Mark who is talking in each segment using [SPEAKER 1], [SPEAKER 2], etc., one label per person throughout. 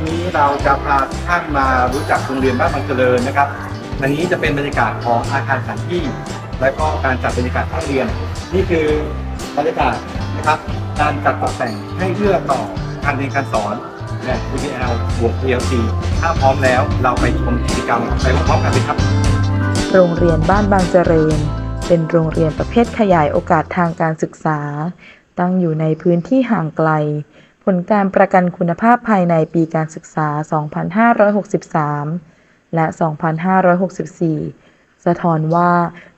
[SPEAKER 1] วันนี้เราจะพาทุกท่านมารู้จักโรงเรียนบ้านบางเจริญนะครับอันนี้จะเป็นบรรยากาศของอาคารสถานที่ และก็การจัดบรรยากาศห้องเรียน นี่คือบรรยากาศนะครับการจัดตกแต่งให้เอื้อต่อการเรียนการสอนแบบ VPL บวก PLC ถ้าพร้อมแล้วเราไปชมกิจกรรมไปพร้อมๆกันเลยครับ
[SPEAKER 2] โรงเรียนบ้านบางเจริญ เป็นโรงเรียนประเภทขยายโอกาสทางการศึกษา ตั้งอยู่ในพื้นที่ห่างไกล ลการประกันคุณภาพภายในปีการศึกษา 2563 และ 2564 สะท้อนว่า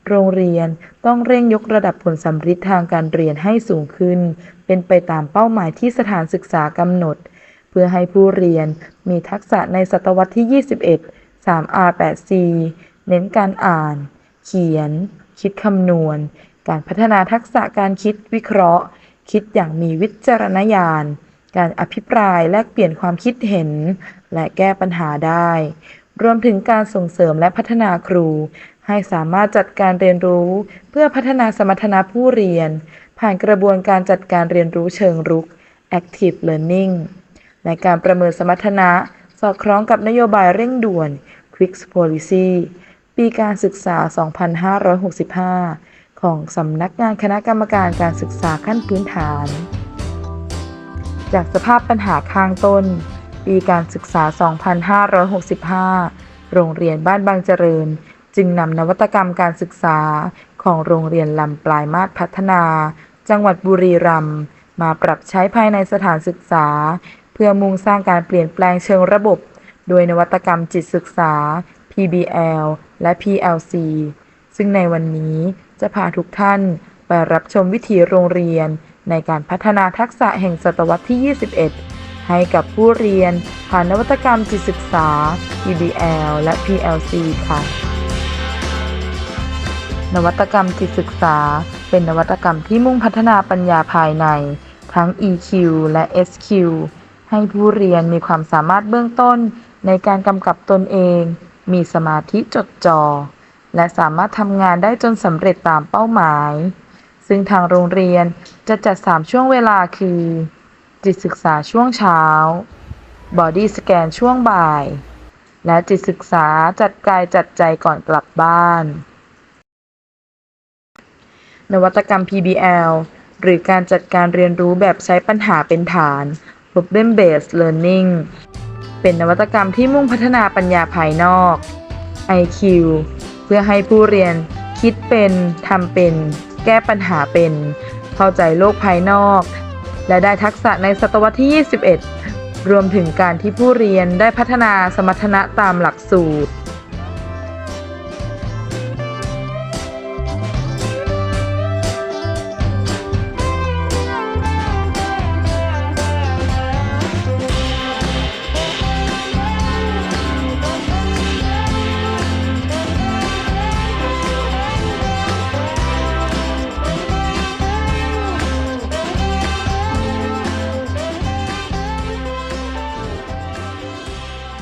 [SPEAKER 2] โรงเรียนต้องเร่งยกระดับผลสำฤทธิ์ทางการเรียนให้สูงขึ้น เป็นไปตามเป้าหมายที่สถานศึกษากำหนด เพื่อให้ผู้เรียนมีทักษะในศตวรรษที่ 21 3R 8C เน้นการอ่าน เขียน คิดคำนวณ การพัฒนาทักษะการคิดวิเคราะห์คิดอย่างมีวิจารณญาณ การอภิปรายแลกเปลี่ยนความคิดเห็น และแก้ปัญหาได้ รวมถึงการส่งเสริมและพัฒนาครู ให้สามารถจัดการเรียนรู้ เพื่อพัฒนาสมรรถนะผู้เรียน ผ่านกระบวนการจัดการเรียนรู้เชิงรุก active learning ในการประเมินสมรรถนะ สอดคล้องกับนโยบายเร่งด่วน Quick Policy ปีการศึกษา 2565 ของสำนักงานคณะกรรมการการศึกษาขั้นพื้นฐาน จากสภาพปัญหาข้างต้น ปีการศึกษา 2565 โรงเรียนบ้านบางเจริญ จึงนำนวัตกรรมการศึกษาของโรงเรียนลำปลายมาศพัฒนา จังหวัดบุรีรัมย์มาปรับใช้ภายในสถานศึกษา เพื่อมุ่งสร้างการเปลี่ยนแปลงเชิงระบบ โดยนวัตกรรมจิตศึกษา PBL และ PLC ซึ่งในวันนี้จะพาทุกท่านไปรับชมวิถีโรงเรียน ในการพัฒนาทักษะแห่งศตวรรษที่ 21 ให้กับผู้เรียน ผ่านนวัตกรรมจิตศึกษา PBL และ PLC ค่ะ นวัตกรรมจิตศึกษา เป็นนวัตกรรมที่มุ่งพัฒนาปัญญาภายใน ทั้ง EQ และ SQ ให้ผู้เรียนมีความสามารถเบื้องต้นในการกำกับตนเอง มีสมาธิจดจ่อ และสามารถทำงานได้จนสำเร็จตามเป้าหมาย ซึ่งทางโรงเรียนจะจัด 3 ช่วงเวลาคือ จิตศึกษาช่วงเช้า บอดี้สแกนช่วงบ่าย และจิตศึกษาจัดกายจัดใจก่อนกลับบ้าน นวัตกรรม PBL หรือการจัดการเรียนรู้แบบใช้ปัญหาเป็นฐาน Problem Based Learning เป็นนวัตกรรมที่มุ่งพัฒนาปัญญาภายนอก IQ เพื่อให้ผู้เรียนคิดเป็น ทำเป็น แก้ปัญหาเป็น เข้าใจโลกภายนอก และได้ทักษะในศตวรรษที่ 21 รวมถึงการที่ผู้เรียนได้พัฒนาสมรรถนะตามหลักสูตร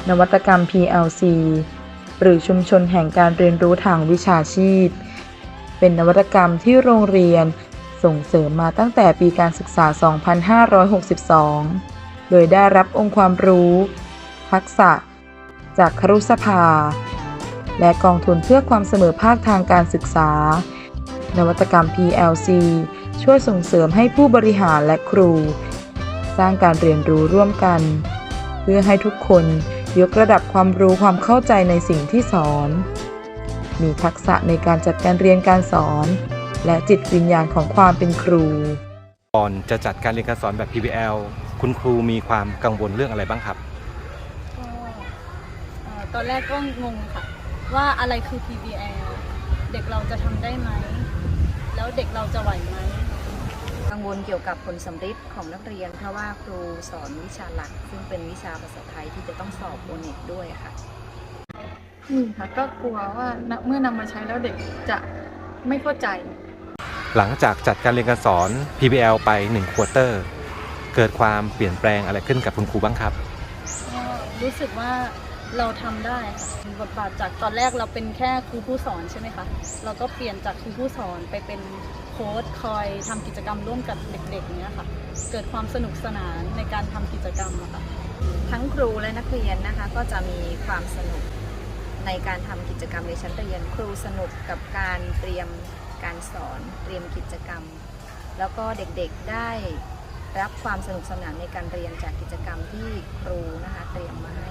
[SPEAKER 2] นวัตกรรม PLC หรือชุมชนแห่งการเรียนรู้ทางวิชาชีพ เป็นนวัตกรรมที่โรงเรียนส่งเสริมมาตั้งแต่ปีการศึกษา 2562 โดยได้รับองค์ความรู้ ทักษะ จากครุสภา และกองทุนเพื่อความเสมอภาคทางการศึกษา นวัตกรรม PLC ช่วยส่งเสริมให้ผู้บริหารและครู สร้างการเรียนรู้ร่วมกัน เพื่อให้ทุกคน ยกระดับความรู้ความเข้าใจในสิ่งที่สอน มีทักษะในการจัดการเรียนการสอน และจิตวิญญาณของความเป็นครู
[SPEAKER 1] ก่อนจะจัดการเรียนการสอนแบบ PBL คุณครูมีความกังวลเรื่องอะไรบ้างครับ
[SPEAKER 3] ก็เอ่อตอนแรกก็งงค่ะ ว่าอะไรคือ PBL เด็กเราจะทำได้ไหม แล้วเด็กเราจะไหวไหม
[SPEAKER 4] กังวลเกี่ยวกับผลสำฤทธิ์ของนักเรียน เพราะว่าครูสอนวิชาหลัก ซึ่งเป็นวิชาภาษาไทยที่จะต้องสอบโอเน็ตด้วยค่ะ
[SPEAKER 5] อืมค่ะก็กลัวว่านะเมื่อนำมาใช้แล้วเด็กจะไม่เข้าใจ
[SPEAKER 1] หลังจากจัดการเรียนการสอน PBL ไป1ควอเตอร์เกิดความเปลี่ยนแปลงอะไรขึ้นกับคุณครูบ้างครับ
[SPEAKER 3] ก็รู้สึกว่า เราทำได้ค่ะบทบาทจากตอนแรกเราเป็นแค่ครูผู้สอนใช่ไหมคะเราก็เปลี่ยนจากครูผู้สอนไปเป็นโค้ชคอยทำกิจกรรมร่วมกับเด็กๆเนี้ยค่ะ เกิดความสนุกสนานในการทำกิจกรรมอะค่ะ
[SPEAKER 4] ทั้งครูและนักเรียนนะคะก็จะมีความสนุกในการทำกิจกรรมในชั้นเรียน ครูสนุกกับการเตรียมการสอนเตรียมกิจกรรม แล้วก็เด็กๆได้รับความสนุกสนานในการเรียนจากกิจกรรมที่ครูนะคะเตรียมมาให้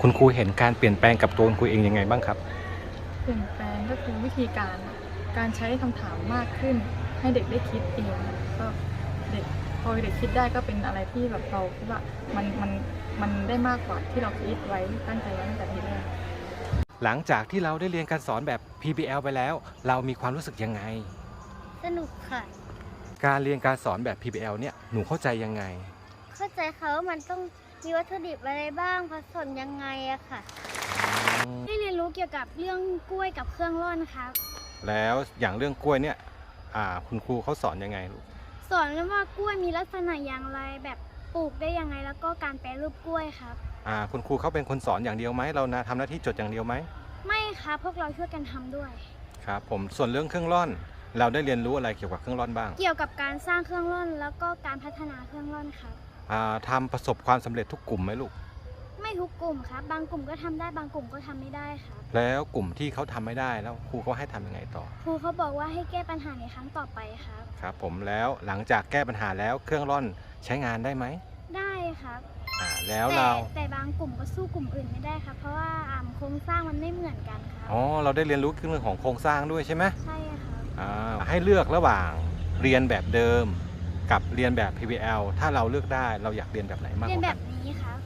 [SPEAKER 6] คุณครูเห็นการเปลี่ยนแปลงกับตัวคุณครูเองยังไงบ้างครับ
[SPEAKER 5] เปลี่ยนแปลงก็คือวิธีการ การใช้คำถามมากขึ้น ให้เด็กได้คิดเองก็เด็กพอเด็กคิดได้ก็เป็นอะไรที่แบบเราคิดว่ามันมันมันได้มากกว่าที่เราคิดไว้ตั้งใจไว้ตั้งแต่ทีแรก
[SPEAKER 6] หลังจากที่เราได้เรียนการสอนแบบ PBL ไปแล้ว เรามีความรู้สึกยังไง
[SPEAKER 7] สนุกค่ะ
[SPEAKER 6] การเรียนการสอนแบบ PBL เนี่ยหนูเข้าใจยังไง
[SPEAKER 7] เข้าใจค่ะว่ามันต้อง มีวัตถุดิบอะไรบ้างผสมยังไงอะค่ะได้เรียนรู้เกี่ยวกับเรื่องกล้วยกับเครื่องร่อนครับ
[SPEAKER 6] แล้วอย่างเรื่องกล้วยเนี่ยอ่าคุณครูเขาสอนยังไงลูก
[SPEAKER 7] สอนกันว่ากล้วยมีลักษณะอย่างไรแบบปลูกได้ยังไงแล้วก็การแปรรูปกล้วยครับ
[SPEAKER 6] อ่าคุณครูเขาเป็นคนสอนอย่างเดียวไหมเรานะทำหน้าที่จดอย่างเดียวไหม
[SPEAKER 7] ไม่ครับพวกเราช่วยกันทำด้วย
[SPEAKER 6] ครับผมส่วนเรื่องเครื่องร่อน เราได้เรียนรู้อะไรเกี่ยวกับเครื่องร่อนบ้าง
[SPEAKER 7] เกี่ยวกับการสร้างเครื่องร่อนแล้วก็การพัฒนาเครื่องร่อนครับ
[SPEAKER 6] อ่า ทำประสบความสำเร็จทุกกลุ่มไหมลูก
[SPEAKER 7] ไม่ทุกกลุ่มครับ บางกลุ่มก็ทำได้บางกลุ่มก็ทำไม่ได้ครับ
[SPEAKER 6] แล้วกลุ่มที่เขาทำไม่ได้แล้วครูเขาให้ทำยังไงต่อ
[SPEAKER 7] ครูเขาบอกว่าให้แก้ปัญหาในครั้งต่อไปครับ
[SPEAKER 6] ครับ ผมแล้วหลังจากแก้ปัญหาแล้วเครื่องร่อนใช้งานได้ไหม
[SPEAKER 7] ได้ครับ
[SPEAKER 6] อ่าแล้ว
[SPEAKER 7] แต่
[SPEAKER 6] เรา
[SPEAKER 7] แต่บางกลุ่มก็สู้กลุ่มอื่นไม่ได้ครับ เพราะว่าอ่าโครงสร้างมันไม่เหมือนกันครับ
[SPEAKER 6] อ๋อเราได้เรียนรู้เรื่องของโครงสร้างด้วยใช่ไหม
[SPEAKER 7] ใช่ครับ
[SPEAKER 6] อ่าให้เลือกระหว่างเรียนแบบเดิม กับเรียนแบบ PBL ถ้าเราเลือกได้เราอยากเรียนแบบไหนมากก
[SPEAKER 7] เรียน
[SPEAKER 6] ว่า
[SPEAKER 7] แบ
[SPEAKER 6] กัน
[SPEAKER 7] บนี้ครับ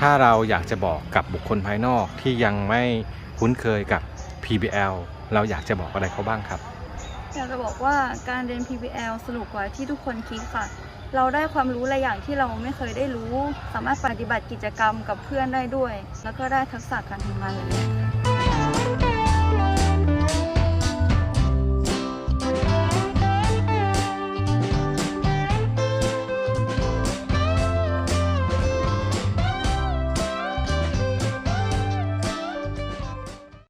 [SPEAKER 6] ถ้าเราอยากจะบอกกับบุคคลภายนอกที่ยังไม่คุ้นเคยกับ PBL เราอยากจะบอกอะไรเขาบ้างครับ
[SPEAKER 8] อยากจะบอกว่าการเรียน PBL สนุกกว่าที่ทุกคนคิดค่ะ เราได้ความรู้หลายอย่างที่เราไม่เคยได้รู้ สามารถปฏิบัติกิจกรรมกับเพื่อนได้ด้วย แล้วก็ได้ทักษะการทำงานหลายอย่าง